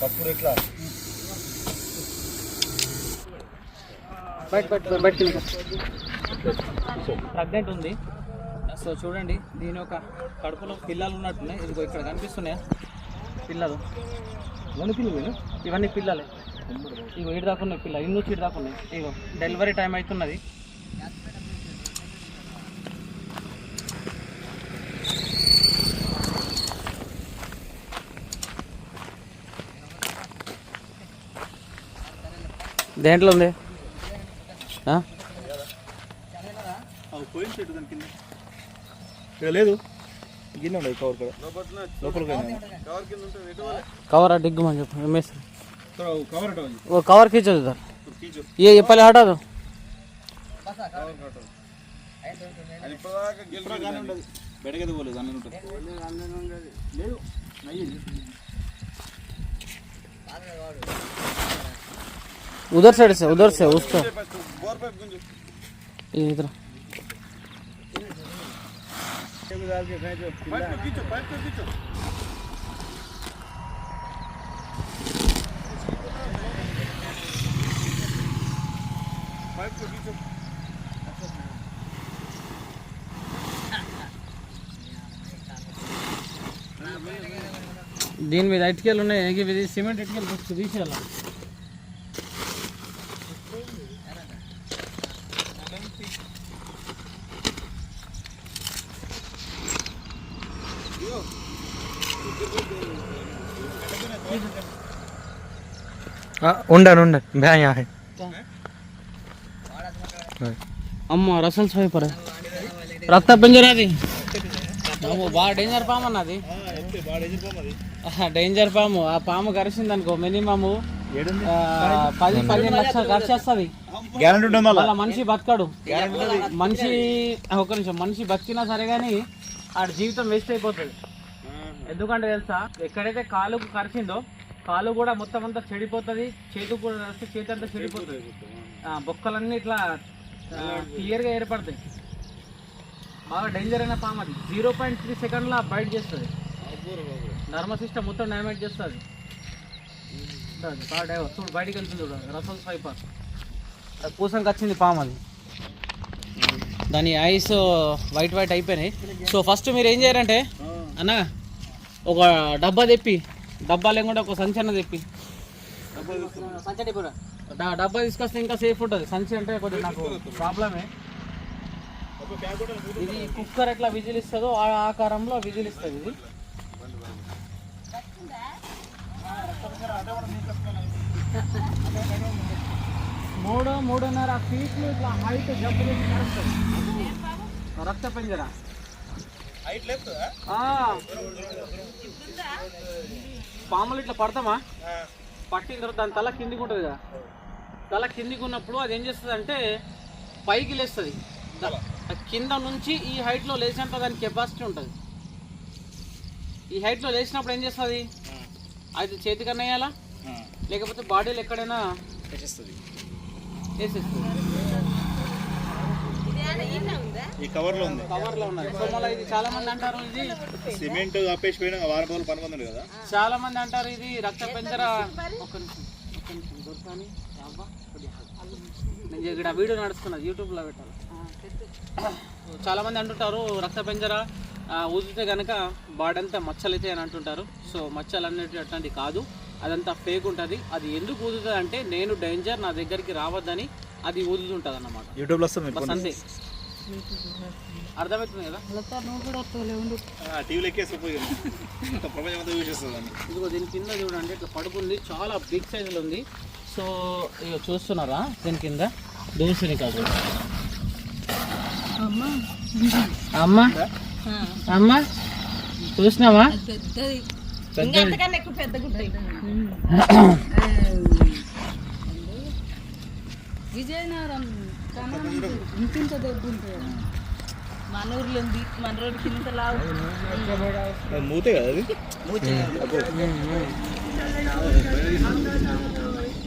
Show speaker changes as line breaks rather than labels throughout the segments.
కప్పుడు ఎట్లా?
బయట బయట బయట ప్రెగ్నెంట్ ఉంది. సో చూడండి దీని యొక్క కడుపులో పిల్లలు ఉన్నట్టున్నాయి. ఇదిగో ఇక్కడ కనిపిస్తున్నాయా? పిల్లలు.
ఇవన్నీ పిల్లలు
ఇవన్నీ పిల్లలే. ఇగో ఇటు దాకా ఉన్నాయి పిల్ల ఇన్ని ఇటు దాకా ఉన్నాయి. ఇగో డెలివరీ టైం అవుతున్నది. దేంట్లో ఉంది?
లేదు. కవర్
ఆ డిగ్గు అని చెప్పి ఓ
కవర్ కీచోదు సార్. ఏ చెప్పాలి ఆటదు లేదు.
उधर साइड से, उधर से उसको इधर।
दिन में लाइट
के लोने एक ही विधि सीमेंट इटके कुछ सुधीर चला
ఉండను
అమ్మ రసల్ సోయి పరే. రక్త పింజరాది. బాగా డేంజర్ పాము అన్నది. డేంజర్ పాము ఆ పాము కరిచింది అనుకో మినిమమ్ పది పదిహేను లక్షలు
గ్యారంటీ ఉంటుంది మళ్ళీ.
మళ్ళీ మనిషి బతకడు. మనిషి ఒక నిమిషం మనిషి బతికినా సరే కానీ ఆడ జీవితం వేస్ట్ అయిపోతుంది. ఎందుకంటే తెలుసా ఎక్కడైతే కాలుకు కరిచిందో కాలు కూడా మొత్తం అంతా చెడిపోతుంది చేతి కూడా రాస్తే చేతి అంతా చెడిపోతుంది. బొక్కలన్నీ ఇట్లా క్లియర్గా ఏర్పడతాయి. బాగా డేంజర్ అయిన పాము అది. జీరో పాయింట్ త్రీ సెకండ్లో బయట చేస్తుంది. నర్మ సిస్టమ్ మొత్తం డ్యామేజ్ చేస్తుంది. బాగా చూడు బయటికి వెళ్తుంది చూడు రసల్ స్వైపర్ అది వచ్చింది పాము అది. దాని ఐస్ వైట్ వైట్ అయిపోయినాయి. సో ఫస్ట్ మీరు ఏం చేయాలంటే అన్న ఒక డబ్బా తెప్పి డబ్బా లేకుండా ఒక సంచి అన్న తెప్పి డ- డబ్బా తీసుకొస్తే ఇంకా సేఫ్ ఉంటుంది. సంచి అంటే కొద్దిగా నాకు ప్రాబ్లమే. ఇది కుక్కర్ ఎట్లా విజిల్ ఇస్తుందో ఆ ఆకారంలో విజిల్ ఇస్తుంది ఇది. మూడు మూడున్నర ఫీట్లు ఇట్లా హైట్ జబ్బు చేసి నడుస్తుంది. రక్త పింజరా?
హైట్
ఆ. పాములు ఇట్లా పడతామా? పట్టిన తర్వాత దాని తల కిందికి ఉంటుంది కదా. తల కిందికి ఉన్నప్పుడు అది ఏం చేస్తుంది అంటే పైకి లేస్తుంది. కింద నుంచి ఈ హైట్లో లేచినంత దాని కెపాసిటీ ఉంటుంది. ఈ హైట్లో లేచినప్పుడు ఏం చేస్తుంది? అది చేతికన్నా వేయాలా? లేకపోతే బాడీలో ఎక్కడైనా
వచ్చేస్తుంది
వేసేస్తుంది.
ఈ కవర్లో ఉంది.
కవర్లో ఉన్నది సో మళ్ళీ ఇది చాలా మంది అంటారు ఇది
సిమెంట్ కప్పేసి పోయినా వారం రోజులు పని పొందండి కదా.
చాలా మంది అంటారు ఇది రక్త పెంజర. ఒక్క నిమిషం ఒక్క నిమిషం. దొరకాని. నేను ఇక్కడ వీడియో నడుస్తున్నది యూట్యూబ్లో పెట్టాలి. చాలా మంది అంటుంటారు రక్త పెంజర ఊదితే కనుక బాడీ అంతా మచ్చలు అయితే అని అంటుంటారు. సో మచ్చలు అన్నట్టు అట్లాంటివి కాదు. అదంతా ఫేక్ ఉంటుంది. అది ఎందుకు ఊదుతుంది అంటే నేను డేంజర్ నా దగ్గరికి రావద్దని అది ఊదుతుంటుంది అన్నమాట
యూట్యూబ్లో వస్తుంది
అంతే. అర్థమవుతుంది కదా?
టీవీలో ఎక్కేసి ప్రపంచం అంతా
ఇదిగో దీని కింద చూడండి ఇట్లా పడుకుంది. చాలా బిగ్ సైజులో ఉంది. సో ఇక చూస్తున్నారా దీని కింద? దోసిని కాదు. అమ్మ. అమ్మ? చూసినావా?
పెద్దది.
పెద్ద
విజయనగరం కన్నా ఇంతింత దెబ్బ ఉంటుంది మన ఊర్లో ఉంది. మన రోడ్డు కింద లావు
మూతే. కదా అది
మరి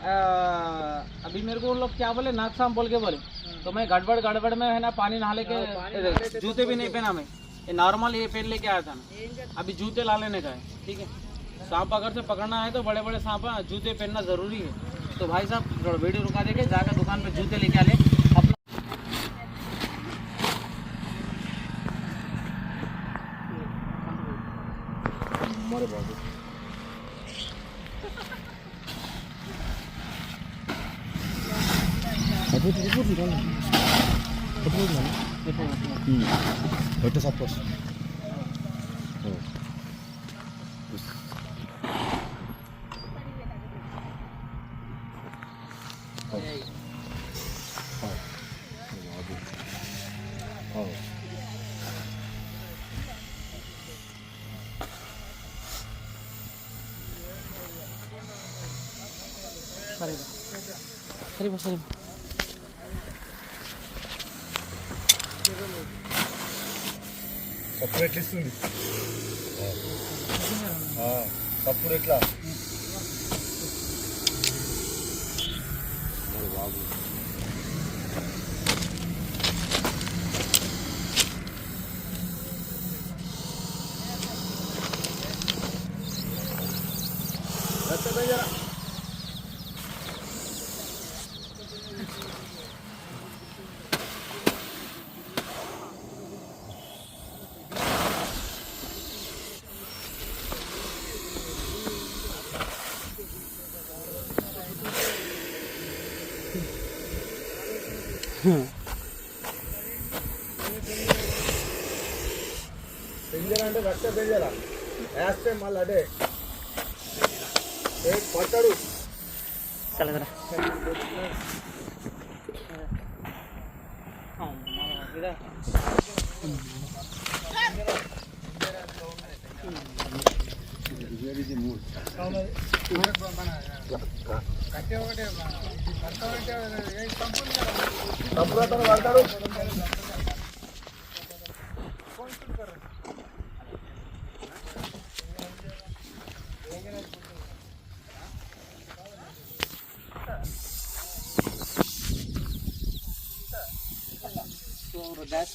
अभी मेरे को उन लोग क्या बोले? नाक सांप बोल के बोले। तो मैं गड़बड़ गड़बड़ में है ना पानी नहा लेके जूते भी नहीं पहना मैं। ये नॉर्मल ये पहन लेके आया था ना। अभी जूते ला लेने का है ठीक है? सांप अगर से पकड़ना है तो बड़े बड़े सांप जूते पहनना ज़रूरी है। तो भाई साहब थोड़ा वीडियो रुका देके जाकर दुकान पे जूते लेके आ ले। अपना 대포도 일부러
이러는 대포도 이러네
대포
응 열대 사포 왔어
사리바. 사리바 사리바.
సప్పుడు ఎట్లా ఇస్తుంది సప్పుడు ఎట్లా? పెంజర కంప్లైంట్ లేదా లాస్ట్ టైం మళ్ళీ అదే. పట్టాడు. కట్టే ఒకటే పడతాడు.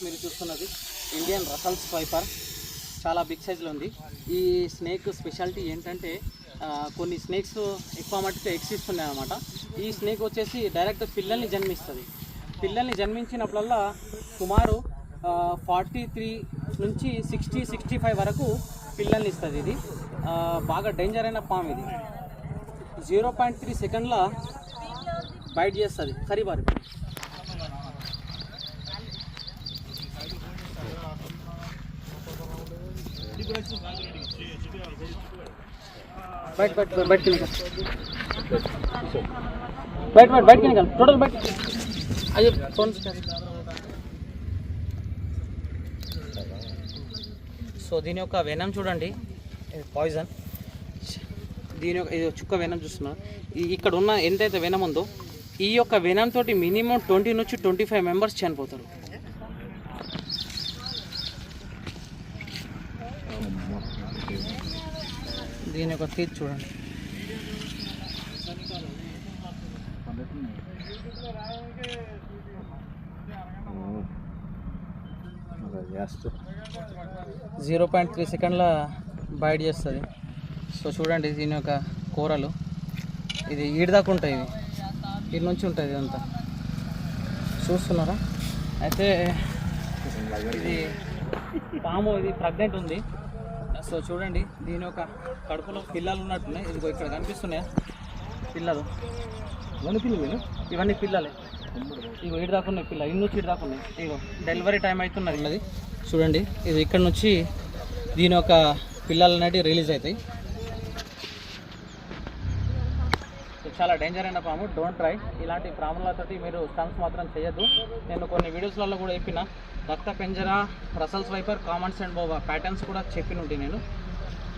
మీరు చూస్తున్నది ఇండియన్ రసల్స్ వైపర్ చాలా బిగ్ సైజ్లో ఉంది. ఈ స్నేక్ స్పెషాలిటీ ఏంటంటే కొన్ని స్నేక్స్ ఎక్కువ మట్టుకు ఎక్సిస్తున్నాయి అనమాట ఈ స్నేక్ వచ్చేసి డైరెక్ట్ పిల్లల్ని జన్మిస్తుంది. పిల్లల్ని జన్మించినప్పుడల్లా సుమారు ఫార్టీ త్రీ నుంచి సిక్స్టీ సిక్స్టీ ఫైవ్ వరకు పిల్లల్ని ఇస్తుంది ఇది. బాగా డేంజర్ అయిన పాము ఇది. జీరో పాయింట్ త్రీ సెకండ్ల బయట చేస్తుంది. ఖరీబారి बैठ बैठ बैठ के निकल बैठ बैठ बैठ के निकल टोटल बैठ आइए फोन से సో దీని యొక్క వెనం చూడండి పాయిజన్ దీని యొక్క ఇది చుక్క వెనం చూస్తున్నారు ఈ- ఇక్కడ ఉన్న ఎంతైతే వెనం ఉందో ఈ యొక్క వెనం తోటి మినిమం ట్వంటీ నుంచి ట్వంటీ ఫైవ్ మెంబర్స్ చనిపోతారు దీని యొక్క తీర్చి చూడండి. జీరో పాయింట్ త్రీ సెకండ్ల బైట్ చేస్తుంది. సో చూడండి దీని యొక్క కూరలు. ఇది ఈడదాకా ఉంటాయి ఇవి. ఈడ నుంచి ఉంటుంది ఇదంతా. చూస్తున్నారా? అయితే ఇది పాము ఇది ప్రెగ్నెంట్ ఉంది. సో చూడండి దీని యొక్క కడుపులో పిల్లలు ఉన్నట్టున్నాయి. ఇదిగో ఇక్కడ కనిపిస్తున్నాయా? పిల్లలు. ఇవన్నీ పిల్లలే. ఇగో ఇటు దాకా ఉన్నాయి పిల్ల ఇన్ని ఇటు దాకా ఉన్నాయి. ఇగో డెలివరీ టైం అవుతున్నది ఉన్నది. చూడండి ఇది ఇక్కడ నుంచి దీని యొక్క పిల్లలు అనేవి రిలీజ్ అవుతాయి. చాలా డేంజర్ అయిన పాము. Don't try. ఇలాంటి పాములతోటి మీరు స్టంప్స్ మాత్రం చేయొద్దు. నేను కొన్ని వీడియోస్లలో కూడా చెప్పిన. రక్త పెంజర Russell's viper common sand boa patterns కూడా చెప్పిన ఉంటే నేను.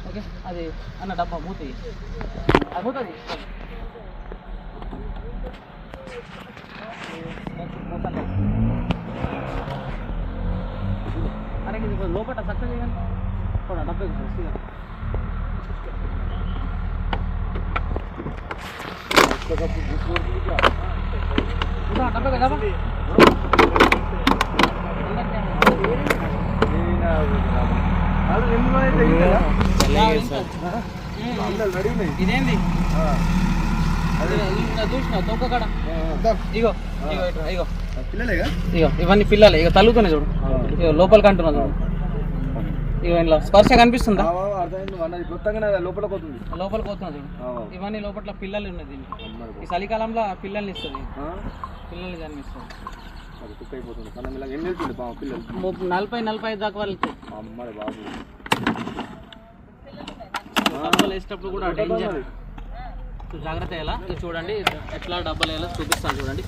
ఓకే అది అన్న డబ్బా మూతి అది అరే ఇది లోపల సక్సెస్ చేయండి. డబ్బా డబ్బా డబ్బా. ఇదేంది ఇగో ఇగో ఇగో ఇవన్నీ పిల్లలే ఇక తలుగుతున్నాయి చూడు ఇగో లోపలికి అంటున్నా చూడు ఇగో ఇంట్లో స్పర్శ కనిపిస్తుందా
లోపల
లోపలికి పోతున్నా చూడు ఇవన్నీ లోపల పిల్లలు ఉన్నది దీనికి ఈ చలికాలంలో పిల్లల్ని ఇస్తుంది పిల్లల్ని జన్మిస్తుంది
అది కుక్ అయిపోతుంది మనం ఇలా ఎన్ని వెళ్తుంది పాము పిల్లలు?
ము- నలభై నలభై ఐదు దాకా వెళ్తాయి
అమ్మాయి బాబు.
డబ్బాలు వేసేటప్పుడు కూడా డేంజర్ జాగ్రత్త ఎలా ఇది చూడండి ఎట్లా డబ్బాలు వేయాలో చూపిస్తాను చూడండి.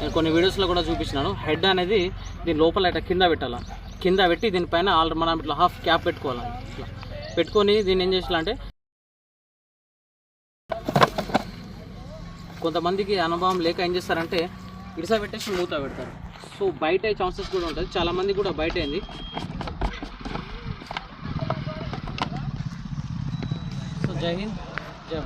నేను కొన్ని వీడియోస్లో కూడా చూపించినాను. హెడ్ అనేది దీని లోపల ఇట్లా కింద పెట్టాలా? కింద పెట్టి దీనిపైన ఆల్రెడీ మనం ఇట్లా హాఫ్ క్యాప్ పెట్టుకోవాలి? ఇట్లా. పెట్టుకొని దీన్ని ఏం చేయాలంటే కొంతమందికి అనుభవం లేక ఏం చేస్తారంటే ఇడిసా పెట్టేసి మూత పెడతారు. సో బయట అయ్యే ఛాన్సెస్ కూడా ఉంటుంది చాలామంది కూడా బయట అయింది సో జై హింద్. జై